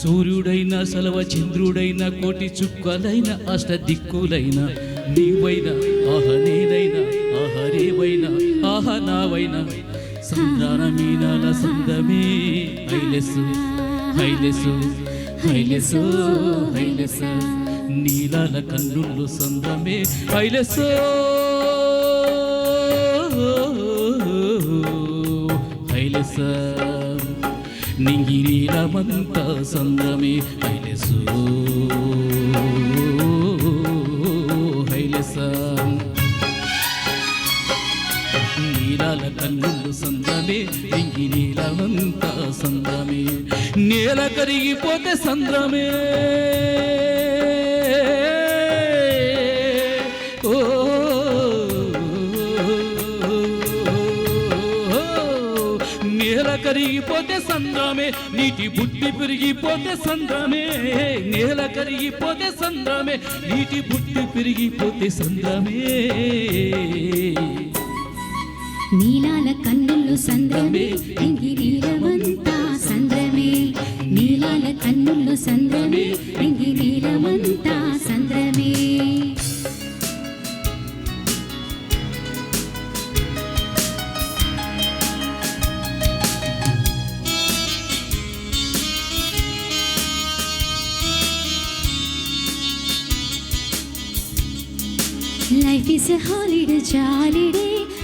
సూర్యుడైన సలవ చంద్రుడైన కోటి చుక్కలైన అష్ట దిక్కులైన నీవైన ఆహ నేనైనా ఆహ రేవైనా ఆహ నావైన. సంధాన మీనాల సందమే హైలెసు హైలెసు హైలెసు హైలెసు నీలాల కన్నుళ్ళు సందమే హైలెసు హైలెసా నింగిరీలమంత సంద్రమే. హైలెసు హైలెస నీలాల కన్నులు సంద్రమే. నింగిరీలమంత సంద్రమే. నేల కరిగిపోతే సంద్రమే. కరిగిపోతే సంద్రమే నీటి బుట్టి పెరిగిపోతే సంద్రమే నేల కరిగిపోతే సంద్రమే నీటి బుట్టి పెరిగిపోతే సంద్రమే. నీలాల కన్నులు సంద్రమే ఎంగిరీలమంతా సంద్రమే. నీలాల కన్నులు సంద్రమే ఎంగిరీలమంతా సంద్రమే. Life is a holiday, jolly day.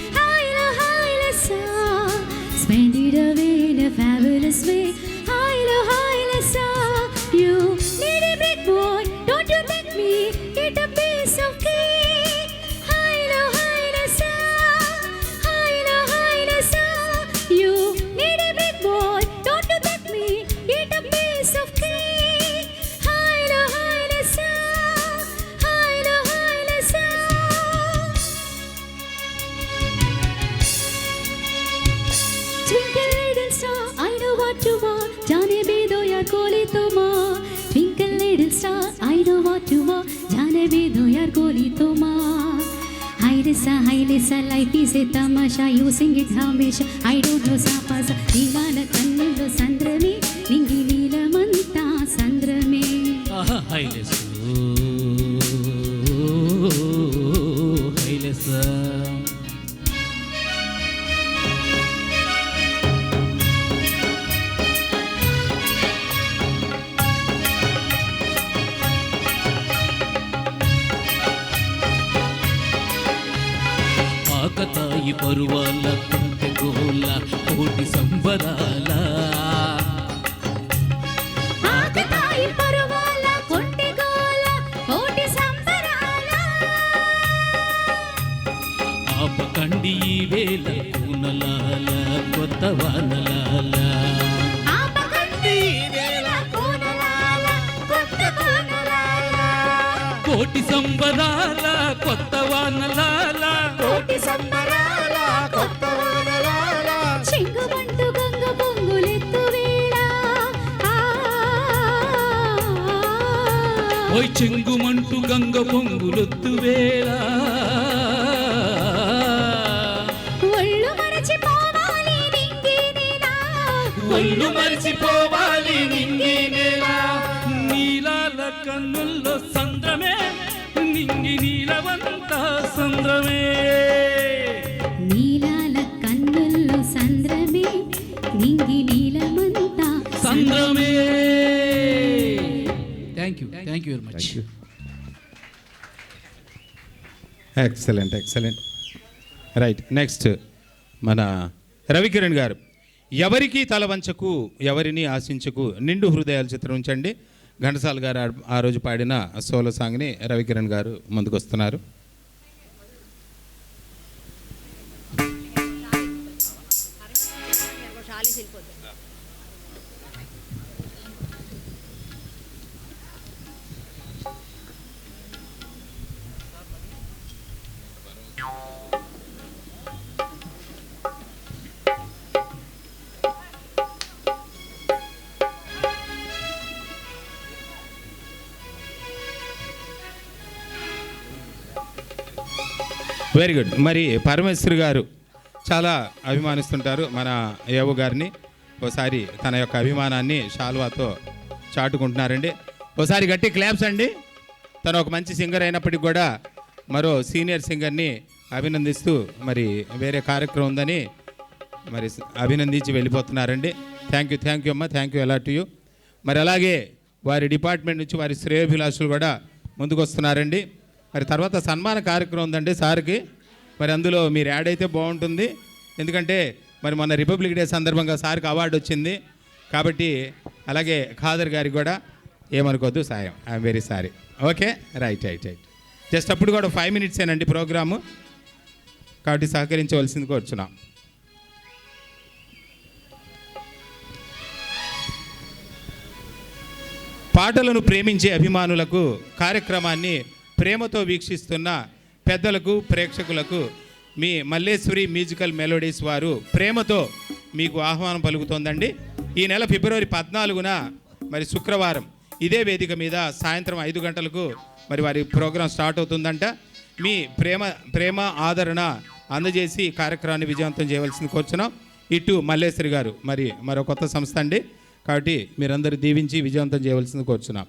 চুমো জানে বেদয়ার গলি তোমার Haire sa, haire sa, life is a tamasha You sing it hamesha, I don't know sa pasa Nivana kannullo sandrame, ningi neelamanta sandrame Aha, haire sa, haire sa పరువాల కుంటె గోల కోటి సంబరాల. ఆపకండి ఈ వేల కూనలాల కొత్త వానలాల. కోటి సంబరాల కొత్త వానలాల. చెంగుమంటూ గంగ పొంగులొత్తు వేళ. ఒళ్ళు మరచిపోవాలి నింగి నీలా. నీలాల కన్నుల్లో సంద్రమే నింగి నీలవంత సంద్రమే. You thank you very much excellent excellent right next మన రవికిరణ్ గారు. ఎవరికి తల వంచకు ఎవరిని ఆశించకు నిండు హృదయాల చిత్రం ఉంచండి. ఘంటసాల గారు ఆ- రోజు పాడిన సోలో సాంగ్ని రవికిరణ్ గారు ముందుకు వెరీ గుడ్ మరి పరమేశ్వర్ గారు చాలా అభిమానిస్తుంటారు మన యోగు గారిని. ఓసారి తన యొక్క అభిమానాన్ని షాల్వాతో చాటుకుంటున్నారండి. ఓసారి గట్టి క్లాప్స్ అండి. తను ఒక మంచి సింగర్ అయినప్పటికి కూడా మరో సీనియర్ సింగర్ని అభినందిస్తూ మరి వేరే కార్యక్రమం ఉందని మరి అభినందించి వెళ్ళిపోతున్నారండి. థ్యాంక్ యూ థ్యాంక్ యూ అమ్మ థ్యాంక్ యూ ఎలా టు యూ మరి అలాగే వారి డిపార్ట్మెంట్ నుంచి వారి శ్రేయోభిలాషులు కూడా ముందుకు వస్తున్నారండి మరి తర్వాత సన్మాన కార్యక్రమం ఉందండి సార్కి. మరి అందులో మీరు యాడ్ అయితే బాగుంటుంది. ఎందుకంటే మరి మొన్న రిపబ్లిక్ డే సందర్భంగా సార్కి అవార్డు వచ్చింది. కాబట్టి అలాగే ఖాదర్ గారికి కూడా ఏమనుకోవద్దు సాయం. I'm very sorry okay right right right just అప్పుడు కూడా ఫైవ్ మినిట్సేనండి ప్రోగ్రాము. కాబట్టి సహకరించవలసింది కోరుచున్నాం. పాటలను ప్రేమించే అభిమానులకు కార్యక్రమాన్ని ప్రేమతో వీక్షిస్తున్న పెద్దలకు ప్రేక్షకులకు మీ మల్లేశ్వరి మ్యూజికల్ మెలోడీస్ వారు ప్రేమతో మీకు ఆహ్వానం పలుకుతోందండి. ఈ నెల ఫిబ్రవరి పద్నాలుగున మరి శుక్రవారం ఇదే వేదిక మీద సాయంత్రం ఐదు గంటలకు మరి వారి ప్రోగ్రాం స్టార్ట్ అవుతుందంట. మీ ప్రేమ ప్రేమ ఆదరణ అందజేసి కార్యక్రమాన్ని విజయవంతం చేయవలసింది కోరుచున్నాం. ఇటు మల్లేశ్వరి గారు మరి మరో కొత్త సంస్థ అండి. కాబట్టి మీరందరూ దీవించి విజయవంతం చేయవలసింది కోరుచున్నాం.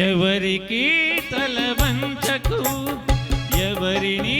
ఎవరికి తల వంచకు ఎవరిని